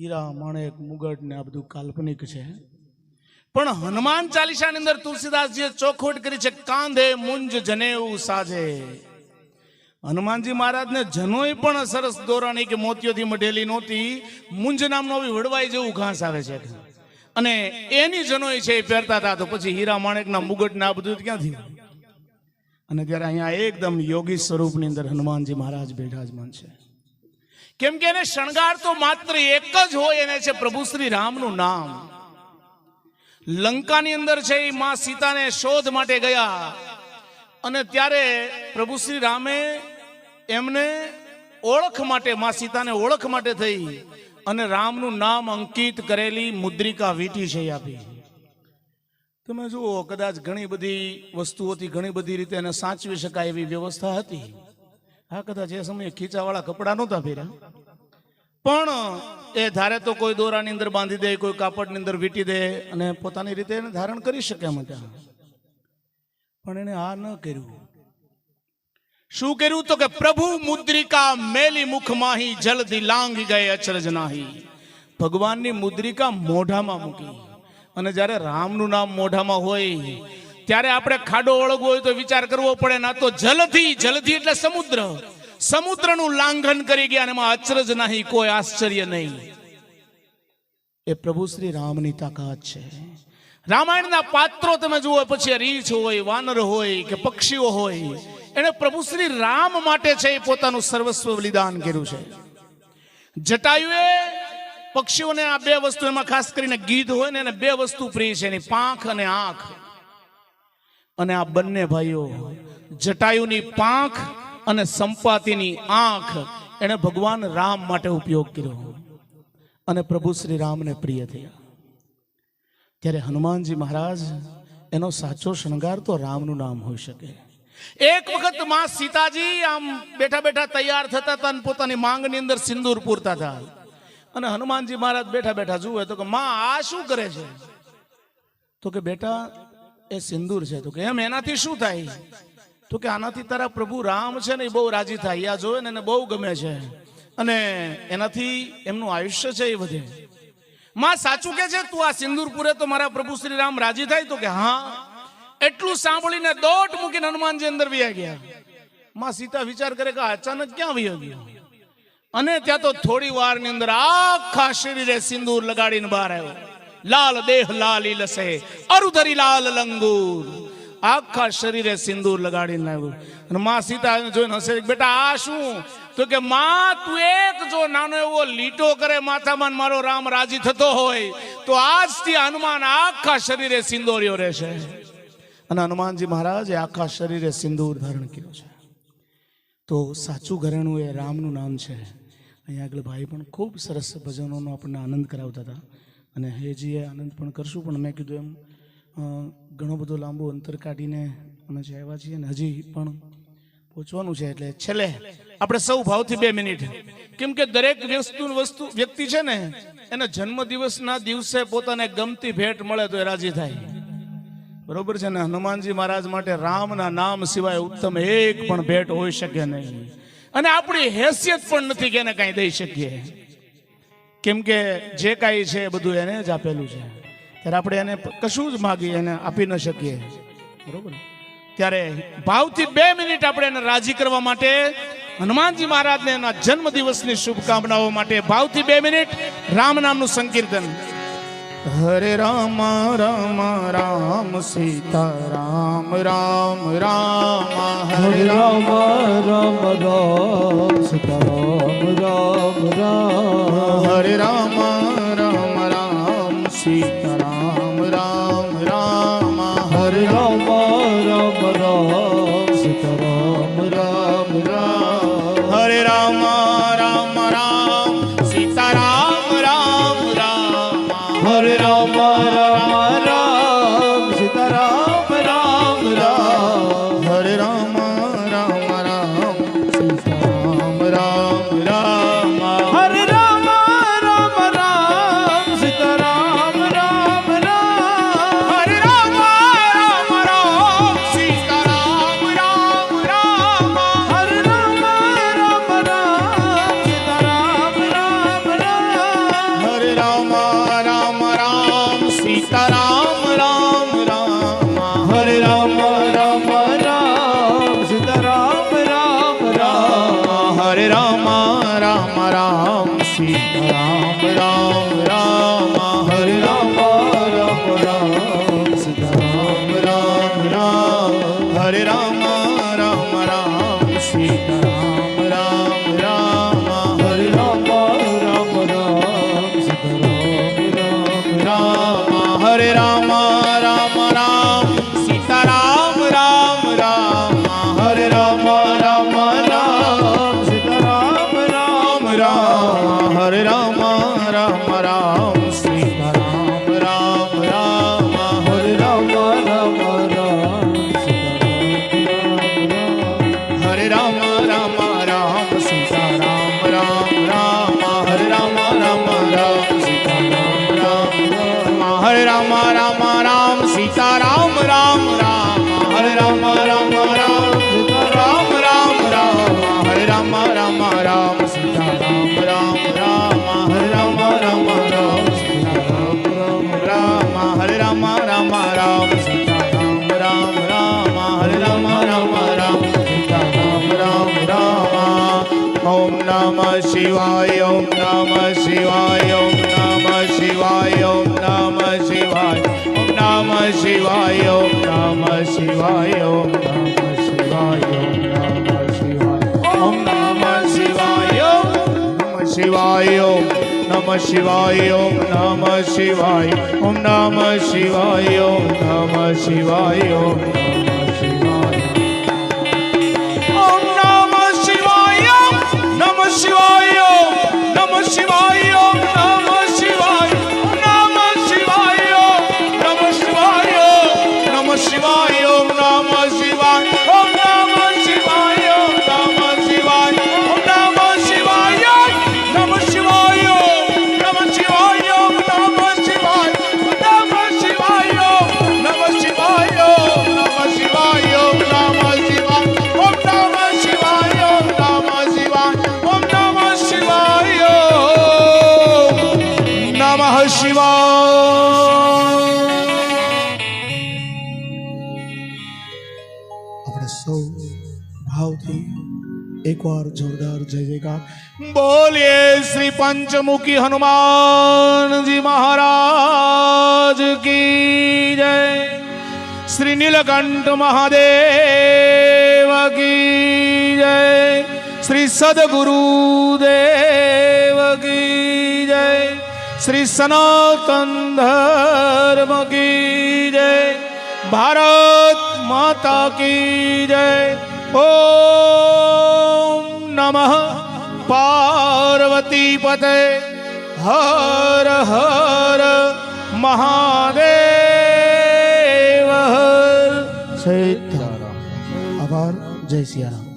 હીરા, માણેક, મુગટ ને આ બધું કાલ્પનિક છે. પણ હનુમાન ચાલીસાની અંદર તુલસીદાસજીએ ચોખવટ કરી છે, કાંધે મુંજ જનેવું સાજે. હનુમાનજી મહારાજને જનોય પણ સરસ દોરાણી કે મોતીઓથી મઢેલી નહોતી, મુંજ નામનો બી વડવાઈ જેવું ઘાસ આવે છે. અને એની જનોય છે એ પહેરતા હતા, તો પછી હીરા માણેકના મુગટ ને આ બધું ક્યાંથી અને ત્યારે અહીંયા એકદમ યોગી સ્વરૂપની અંદર હનુમાનજી મહારાજ બિરાજમાન છે. કેમ કે એને શણગાર તો માત્ર એક જ હોય, એને છે પ્રભુ શ્રી રામનું નામ. લંકાની અંદર છે એ માં સીતાને શોધ માટે ગયા. અને ત્યારે પ્રભુ શ્રી રામે એમને ઓળખ માટે, માં સીતાને ઓળખ માટે થઈ અને રામનું નામ અંકિત કરેલી મુદ્રિકા વીટી છે આપી. તમે જુઓ, કદાચ ઘણી બધી વસ્તુઓથી ઘણી બધી રીતે એને સાચવી શકાય એવી વ્યવસ્થા હતી. હા, કદાચ એ સમયે ખીચાવાળા કપડાં નહોતા પહેર્યા. પણ એ ધારે તો કોઈ દોરાની અંદર બાંધી દે, કોઈ કાપડની અંદર વીટી દે અને પોતાની રીતે એને ધારણ કરી શકે માટે. પણ એને આ ન કર્યું. શું કર્યું તો કે પ્રભુ મુદ્રિકા મેલી મુખ માહી જલ્દી લાંગી ગયે અચરજ નાહી. ભગવાનની મુદ્રિકા મોઢામાં મૂકી. અને જ્યારે રામનું નામ મોઢામાં હોય ત્યારે આપણે ખાડો ઓળગવો હોય તો વિચાર કરવો પડે ના તો જલથી જલથી એટલે સમુદ્ર. સમુદ્રનું લાંઘન કરી ગયા એમાં અચરજ નહીં, કોઈ આશ્ચર્ય નહીં. એ પ્રભુ શ્રી રામની તાકાત છે. રામાયણના પાત્રો તમે જુઓ, પછી રીછ હોય, વાનર હોય કે પક્ષીઓ હોય, એને પ્રભુ શ્રી રામ માટે છે એ પોતાનું સર્વસ્વ બલિદાન કર્યું છે. જટાયુએ પક્ષીઓને આ બે વસ્તુ એમાં ખાસ કરીને ગીધ હોય ને એને બે વસ્તુ પ્રિય છે, એની પાંખ અને આંખ. અને આ બંને ભાઈઓ જટાયુની પાંખ અને સંપાતિની આંખ એને ભગવાન રામ માટે ઉપયોગ કર્યો. અને પ્રભુ શ્રી રામને પ્રિય થયા. ત્યારે હનુમાનજી મહારાજ એનો સાચો શણગાર તો રામનું નામ હોઈ શકે. એક વખતમાં સીતાજી આમ બેઠા બેઠા તૈયાર થતા હતા અને પોતાની માંગની અંદર સિંદૂર પૂરતા હતા. અને હનુમાનજી મહારાજ બેઠા બેઠા જુએ તો કે, માં, આ શું કરે છે? તો કે, બેટા એ સિંદૂર છે. તો કે એમ એનાથી શું થાય? તો કે આનાથી તારા પ્રભુ રામ છે ને એ બહુ રાજી થાય. આ જોવે ને એને બહુ ગમે છે. અને એનાથી એમનું આયુષ્ય છે એ વધે. માં સાચું કે છે? તું આ સિંદૂર પૂરે તો મારા પ્રભુ શ્રી રામ રાજી થાય? તો કે હા. એટલું સાંભળીને દોટ મૂકીને હનુમાનજી અંદર વ્યા ગયા. માં સીતા વિચાર કરે કે અચાનક ક્યાં વયો ગયો? અને ત્યાં તો થોડી વારની અંદર આખા શરીરે સિંદૂર લગાડીને બહાર આવ્યો. લાલ દેહ લાલી લસે, અરુધરી લાલ લંગુર. આખા શરીરે સિંદૂર લગાડીને આવ્યું અને માં સીતા જોઈને હશે બેટા, આ શું? તો કે, માં, તું એક જો નાનો એવો લીટો કરે માથામાં મારો રામ રાજી થતો હોય, તો આજથી હનુમાન આખા શરીરે સિંદોર્યો રહેશે. અને હનુમાનજી મહારાજે આખા શરીરે સિંદૂર ધારણ કર્યો છે. તો સાચું ઘરેણું એ રામનું નામ છે. અહીંયા આગળ ભાઈ પણ ખૂબ સરસ ભજનોનો આપણને આનંદ કરાવતા હતા. અને હેજીએ આનંદ પણ કરશું. પણ મેં કીધું એમ ઘણો બધો લાંબુ અંતર કાઢીને અમે જે આવ્યા છીએ ને હજી પણ પહોંચવાનું છે. એટલે છેલ્લે આપણે સૌ ભાવથી બે મિનિટ. કેમ કે દરેક વસ્તુ વસ્તુ, વ્યક્તિ છે ને, એને જન્મદિવસના દિવસે પોતાને ગમતી ભેટ મળે તો એ રાજી થાય. બરોબર છે ને? હનુમાનજી મહારાજ માટે રામના નામ સિવાય ઉત્તમ એક પણ ભેટ હોઈ શકે નહીં. અને આપણી હેસિયત પણ નથી કે એને કાંઈ દઈ શકીએ. કેમ કે જે કાંઈ છે એ બધું એને જ આપેલું છે. ત્યારે આપણે એને કશું જ માગીએ એને આપી ન શકીએ. બરોબર? ત્યારે ભાવથી બે મિનિટ આપણે એને રાજી કરવા માટે હનુમાનજી મહારાજને એના જન્મ દિવસની શુભકામનાઓ માટે ભાવથી બે મિનિટ રામ નામનું સંકીર્તન. હરે રામ રામ રામ સીતા રામ રામ રામ. હરે રામ રામ રામ રામ હરે राम सीता રામ રામ નમ શિવાય, ઓમ નમ શિવાય, ઓમ નમ શિવાય, ઓમ નમ શિવાય, ઓમ શિવાય, ઓમ નમ શિવાય, ઓમ નમ શિવાય, ઓમ નમ શિવાય, ઓમ નમ શિવાય, ઓમ નમ શિવાય આપણે સૌ ભાવથી એકવાર જોરદાર જય જયકાર. બોલીએ શ્રી પંચમુખી હનુમાનજી મહારાજ કી જય. શ્રી નીલકંઠ મહાદેવ કી જય. શ્રી સદગુરુ દેવ કી જય. શ્રી સનાતન ધર્મ કી જય. ભારત માતા કી જય. ઓમ નમઃ. પાર્વતી પતે હર હર મહાદેવ. હર સીતારામ. આભાર. જય સિયારામ.